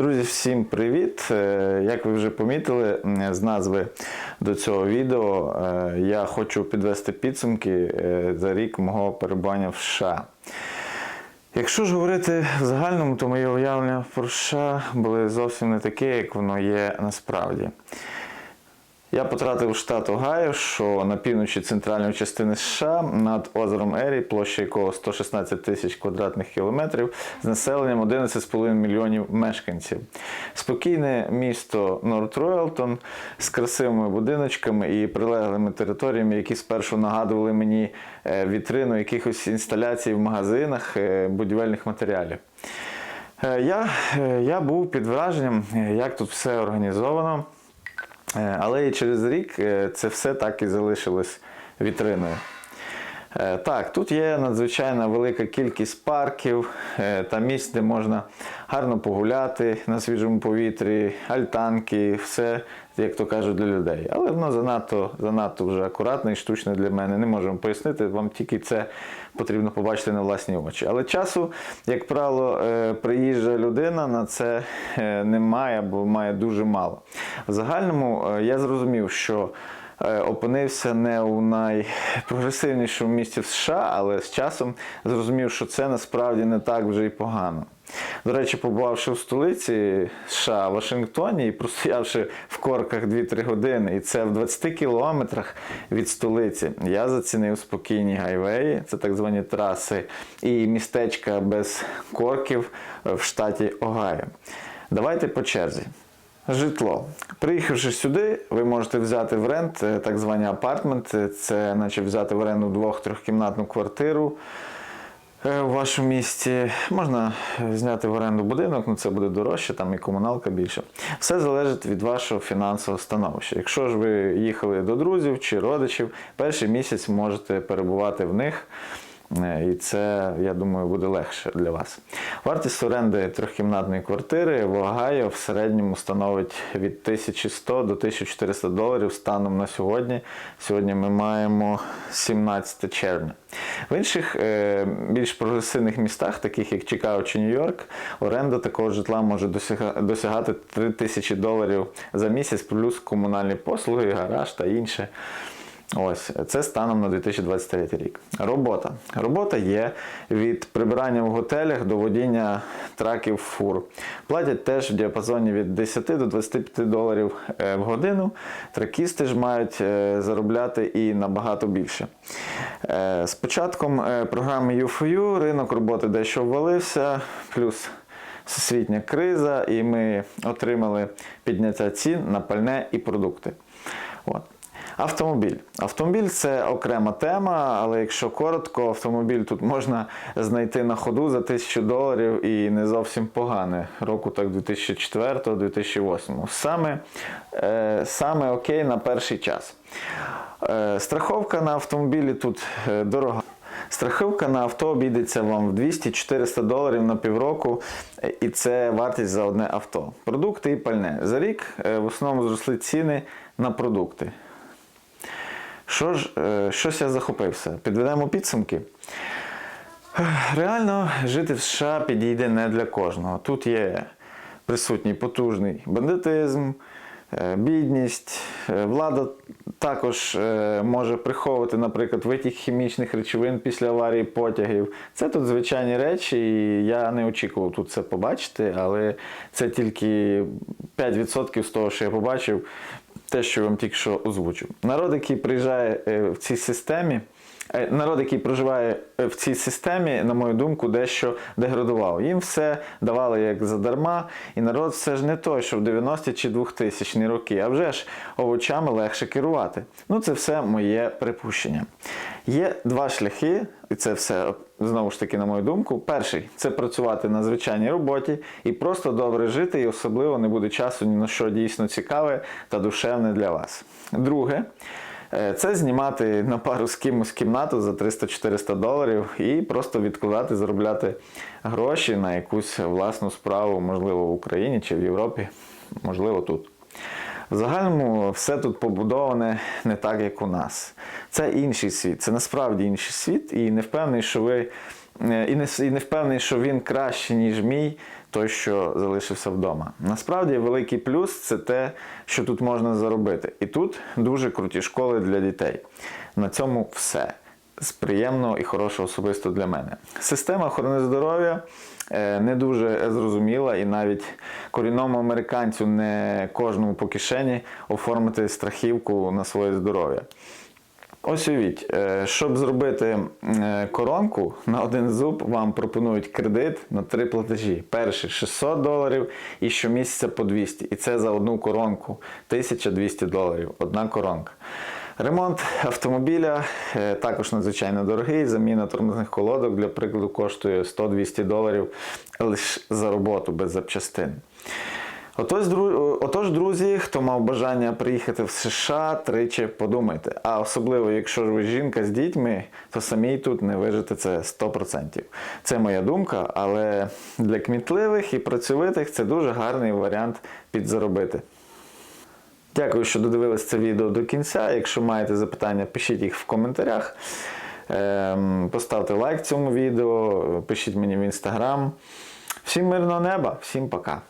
Друзі, всім привіт! Е, Як ви вже помітили з назви до цього відео, е, я хочу підвести підсумки е, за рік мого перебування в США. Якщо ж говорити в загальному, то моє уявлення про США були зовсім не таке, як воно є насправді. Я потратив штат Огайо, що на півночі центральної частини США над озером Ері, площа якого 116 тисяч квадратних кілометрів, з населенням 11,5 мільйонів мешканців. Спокійне місто Норт Роялтон з красивими будиночками і прилеглими територіями, які спершу нагадували мені е, вітрину якихось інсталяцій в магазинах е, будівельних матеріалів. Е, Я, я був під враженням, як тут все організовано. Е, Але і через рік е, це все так і залишилось вітриною. Е, Так, тут є надзвичайно велика кількість парків е, та місць, де можна гарно погуляти на свіжому повітрі, альтанки, все, як то кажуть, для людей. Але воно занадто, занадто вже акуратне і штучне для мене. Не можемо пояснити, вам тільки це потрібно побачити на власні очі. Але часу, як правило, е, приїжджа людина на це не має або має дуже мало. В загальному я зрозумів, що опинився не у найпрогресивнішому місті в США, але з часом зрозумів, що це насправді не так вже і погано. До речі, побувавши в столиці США, Вашингтоні, і простоявши в корках 2-3 години, і це в 20 кілометрах від столиці, я зацінив спокійні гайвеї, це так звані траси, і містечка без корків в штаті Огайо. Давайте по черзі. Житло. Приїхавши сюди, ви можете взяти в рент е, так звані апартменти. Це наче взяти в оренду двох-трьохкімнатну квартиру е, в вашому місті. Можна е, зняти в оренду будинок, ну це буде дорожче, там і комуналка більше. Все залежить від вашого фінансового становища. Якщо ж ви їхали до друзів чи родичів, перший місяць можете перебувати в них. Е, І це, я думаю, буде легше для вас. Вартість оренди трьохкімнатної квартири в Огайо в середньому становить від 1100 до 1400 доларів станом на сьогодні. Сьогодні ми маємо 17 червня. В інших е, більш прогресивних містах, таких як Чикаго чи Нью-Йорк, оренда такого житла може досягати 3000 доларів за місяць, плюс комунальні послуги, гараж та інше. Ось це станом на 2023 рік. Робота. Робота є від прибирання в готелях до водіння траків фур. Платять теж в діапазоні від 10 до 25 доларів е, в годину. Тракісти ж мають е, заробляти і набагато більше. Е, З початком програми U4U ринок роботи дещо ввалився, плюс всесвітня криза, і ми отримали підняття цін на пальне і продукти. От. Автомобіль. Автомобіль це окрема тема, але якщо коротко, автомобіль тут можна знайти на ходу за 1000 доларів і не зовсім погане. Року так 2004-2008. Саме, е, саме окей на перший час. Е, страховка на автомобілі тут е, дорога. Страховка на авто обійдеться вам в 200-400 доларів на півроку, і це вартість за одне авто. Продукти і пальне. За рік е, в основному зросли ціни на продукти. Що ж, е, щось я захопився. Підведемо підсумки. Реально жити в США підійде не для кожного. Тут є присутній потужний бандитизм, е, бідність. Е, Влада також може приховувати, наприклад, витік хімічних речовин після аварії потягів. Це тут звичайні речі, і я не очікував тут це побачити, але це тільки 5% з того, що я побачив, те, що я вам тільки що озвучив. Народ, який приїжджає е, в цій системі, народ, який проживає е, в цій системі, на мою думку, дещо деградував. Їм все давали як задарма, і народ все ж не той, що в 90-ті чи 2000-ні роки, а вже ж овочами легше керувати. Ну, це все моє припущення. Є два шляхи, і це все знову ж таки, на мою думку. Перший це працювати на звичайній роботі і просто добре жити, і особливо не буде часу ні на що дійсно цікаве та душевне для вас. Друге. Е, Це знімати на пару з кимось кімнату за 300-400 доларів і просто відкладати, заробляти гроші на якусь власну справу, можливо, в Україні чи в Європі, можливо, тут. В загальному все тут побудоване не так, як у нас. Це інший світ, це насправді інший світ, і не впевнений, що ви. е, І не, і не впевнений, що він кращий, ніж мій. Той, що залишився вдома. Насправді, великий плюс це те, що тут можна заробити. І тут дуже круті школи для дітей. На цьому все. З приємного і хорошого особисто для мене. Система охорони здоров'я е, не дуже зрозуміла, і навіть корінному американцю не кожному по кишені оформити страхівку на своє здоров'я. Ось уявіть, е, щоб зробити е, коронку на один зуб, вам пропонують кредит на три платежі. Перший 600 доларів і щомісяця по 200. І це за одну коронку 1200 доларів. Одна коронка. Ремонт автомобіля е, також надзвичайно дорогий. Заміна тормозних колодок, для прикладу, коштує 100-200 доларів лише за роботу без запчастин. Отож, дру- отож, друзі, хто мав бажання приїхати в США, тричі подумайте. А особливо, якщо ви жінка з дітьми, то самій тут не вижити це 100%. Це моя думка, але для кмітливих і працьовитих це дуже гарний варіант підзаробити. Дякую, що додивились це відео до кінця. Якщо маєте запитання, пишіть їх в коментарях. Ем, Поставте лайк цьому відео, пишіть мені в інстаграм. Всім мирного неба, всім пока.